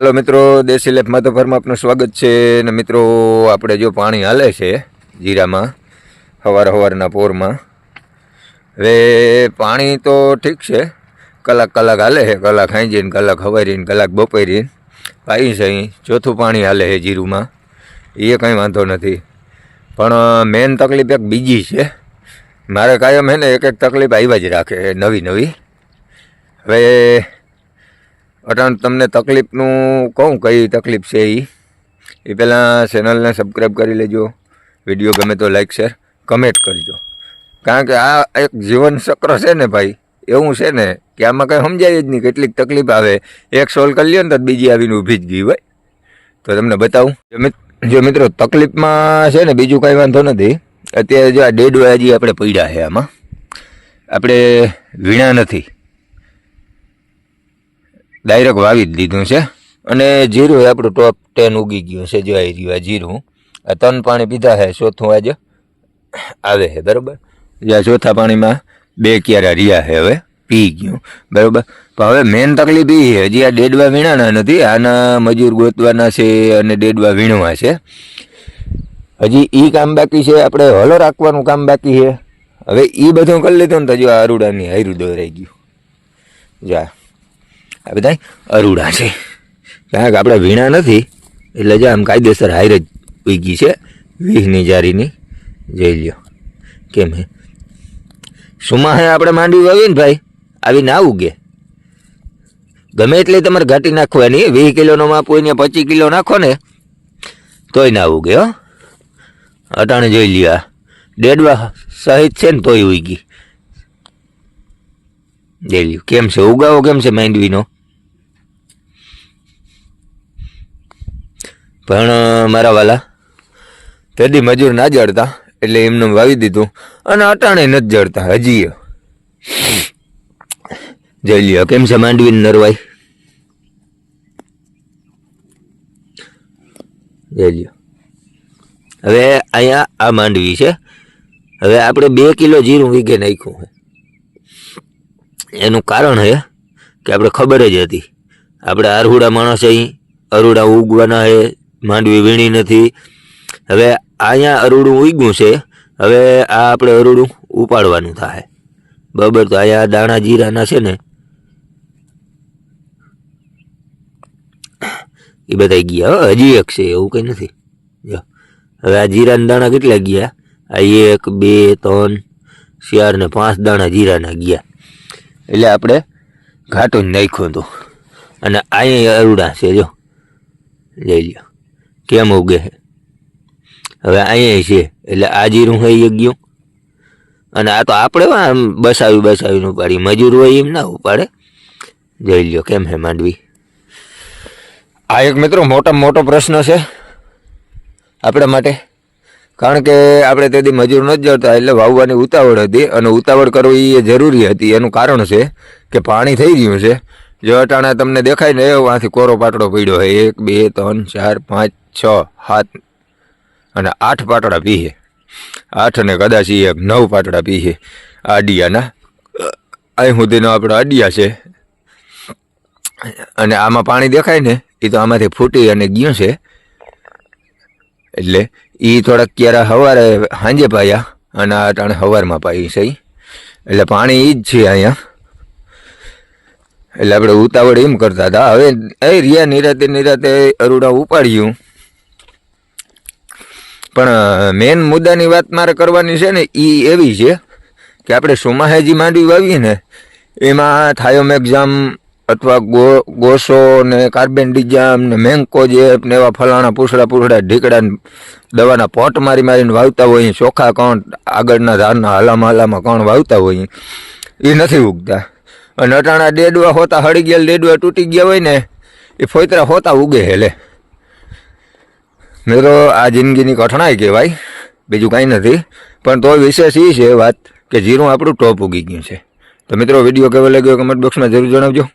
હાલો મિત્રો, દેશી લાઈફ માધવભરમાં આપનું સ્વાગત છે ને મિત્રો, આપણે જો પાણી હાલે છે જીરામાં સવાર સવારના પોરમાં. હવે પાણી તો ઠીક છે, કલાક કલાક હાલે છે, કલાક હાંજીને કલાક હવારીને કલાક બપોરીને પાઈ છે અહીં, ચોથું પાણી હાલે છે જીરુમાં. એ કંઈ વાંધો નથી. પણ, મેન તકલીફ એક બીજી છે. મારે કાયમ હે ને એક એક તકલીફ આવ્યા જ રાખે નવી નવી. હવે અટાણ તમને તકલીફનું કહું, કઈ તકલીફ છે એ એ પહેલાં ચેનલને સબસ્ક્રાઈબ કરી લેજો. વીડિયો ગમે તો લાઈક શેર કમેન્ટ કરજો. કારણ કે આ એક જીવન ચક્ર છે ને ભાઈ, એવું છે ને કે આમાં કંઈ સમજાય જ નહીં કેટલીક તકલીફ આવે. એક સોલ્વ કરી લ્યો ને તો બીજી આવીને ઊભી જ ગઈ હોય. તો તમને બતાવું. જો મિત- જો મિત્રો તકલીફમાં છે ને બીજું કાંઈ વાંધો નથી. અત્યારે જો આ ડેડ હજી આપણે પડ્યા છે આમાં. આપણે વીણા નથી. ડાયરેક્ટ વાવી જ લીધું છે. અને જીરું એ આપણું ટોપ ટેન ઉગી ગયું છે, જોઈ રહ્યું આ જીરું. આ ત્રણ પાણી પીધા છે ચોથું આજે આવે છે બરાબર? જ્યાં ચોથા પાણીમાં બે ક્યારા રહ્યા છે હવે, પી ગયું. બરાબર? પણ હવે મેન તકલીફ એ છે હજી આ ડેડવા વીણાના નથી, આના મજૂર ગોતવાના છે અને ડેડવા વીણવા છે. હજી એ કામ બાકી છે, આપણે હલો રાખવાનું કામ બાકી છે. હવે એ બધું કરી લીધું ને તો જો આ અરુડાની હાયરું દોરાઈ ગયું. જા. આ બધા અરૂડા છે. કારણ કે આપણે વીણા નથી, એટલે જે આમ કાયદેસર હાઈર જ ઉગી છે વીસની જારીની. જોઈ લ્યો, કેમ હે? સુમા હે આપણે માંડવી વાવી ને ભાઈ આવી ના ઉગે ગમે એટલે તમારે ઘાટી નાખવાની વીસ કિલોનો માપ હોય ને પચીસ કિલો નાખો ને, તોય ના ઉગે હો. અટાણે જોઈ લ્યો ડેડવા સહિત છે ને તોય ઉગી જોઈ લ્યો, કેમ છે? ઉગાવો કેમ છે માંડવીનો? પણ મારા વાલા તેદી મજૂર ના જડતા, એટલે એમને વાવી દીધું અને અટાણે નથી જડતા, હજી જઈ લ્યો, કેમ છે માંડવીની નરવાઈ? જઈ લ્યો. હવે અહીંયા આ માંડવી છે. હવે આપણે બે કિલો જીરું વીઘે નાખ્યું એનું કારણ છે કે આપણે ખબર જ હતી. આપણે અરહુડા માણસ અહીં, અરુડા ઉગવાના છે માંડવી વીણી નથી. હવે અહીંયા અરૂડું ઉગ્યું છે. હવે આ આપણે અરૂડું ઉપાડવાનું થાય. બરાબર તો અહીંયા દાણા જીરાના છે ને. એ બધા ગયા હજી એક છે, એવું કંઈ નથી. જો. હવે આ જીરાના દાણા કેટલા ગયા? આ એક, બે, ત્રણ, ચાર ને પાંચ દાણા જીરાના ગયા. એટલે આપણે ઘાટું નાખ્યું હતું. અને અહીંયા અરુડા છે, જો. લઈ લ્યો. કેમ ઉગે છે? હવે અહીંયા છે, એટલે આ જીરું હોય ગયું. અને આ તો આપણે આમ બસાવી બસાવીને ઉપાડી મજૂર હોય એમ ના ઉપાડે. જોઈ લ્યો, કેમ હે માંડવી? આ એક મિત્રો મોટામાં મોટો પ્રશ્ન છે આપણા માટે. કારણ કે આપણે તેથી મજૂર નથી જતા એટલે વાવવાની ઉતાવળ હતી. અને ઉતાવળ કરવી એ જરૂરી હતી. એનું કારણ છે કે પાણી થઈ ગયું છે. જો અટાણા તમને દેખાય ને એવાથી કોરો પાટડો પડ્યો હોય. એક, બે, ત્રણ, ચાર, પાંચ છ, સાત અને આઠ પાટડા પીએ આઠ અને કદાચ એ નવ પાટડા પીએ આડિયાના, અહીં સુધીનો આપણો અડિયા છે. અને આમાં પાણી દેખાય ને એ તો આમાંથી ફૂટી અને ગયું છે. એટલે એ થોડાક ક્યારે સવારે સાંજે પાયા અને આ ટાણે સવારમાં પાઈ છે એટલે પાણી એ જ છે અહીંયા. એટલે આપણે ઉતાવળ એમ કરતા હતા. હવે એ રિયા નિરાતે નિરાતે અરુડા ઉપાડ્યું. પણ મેન મુદ્દાની વાત મારે કરવાની છે ને એ એવી છે કે આપણે સોમાહેજી માંડવી વાવીએ ને, એમાં થાયોમેક્ઝામ અથવા ગો, ગોસો ને કાર્બન ડિજામ ને મેન્કોજેપ ને એવા ફલાણા પૂસડા પૂસડા ઢીકડા દવાના પોટ મારી મારીને વાવતા હોય ચોખા કણ, આગળના ધારના હલામાં હલામાં કણ વાવતા હોય એ નથી ઉગતા. અને અટાણા ડેડવા હોતા, હળી ગયા ડેડવા તૂટી ગયા હોય ને એ ફોતરા હોતા ઉગે હેલે. મિત્રો આ જિંદગીની કઠણાઈ કહેવાય, બીજું કાંઈ નથી. પણ તો વિશેષ એ છે વાત કે જીરું આપણું ટોપ ઉગી ગયું છે. તો મિત્રો, વીડિયો કેવો લાગ્યો? કમેન્ટ બોક્સમાં જરૂર જણાવજો.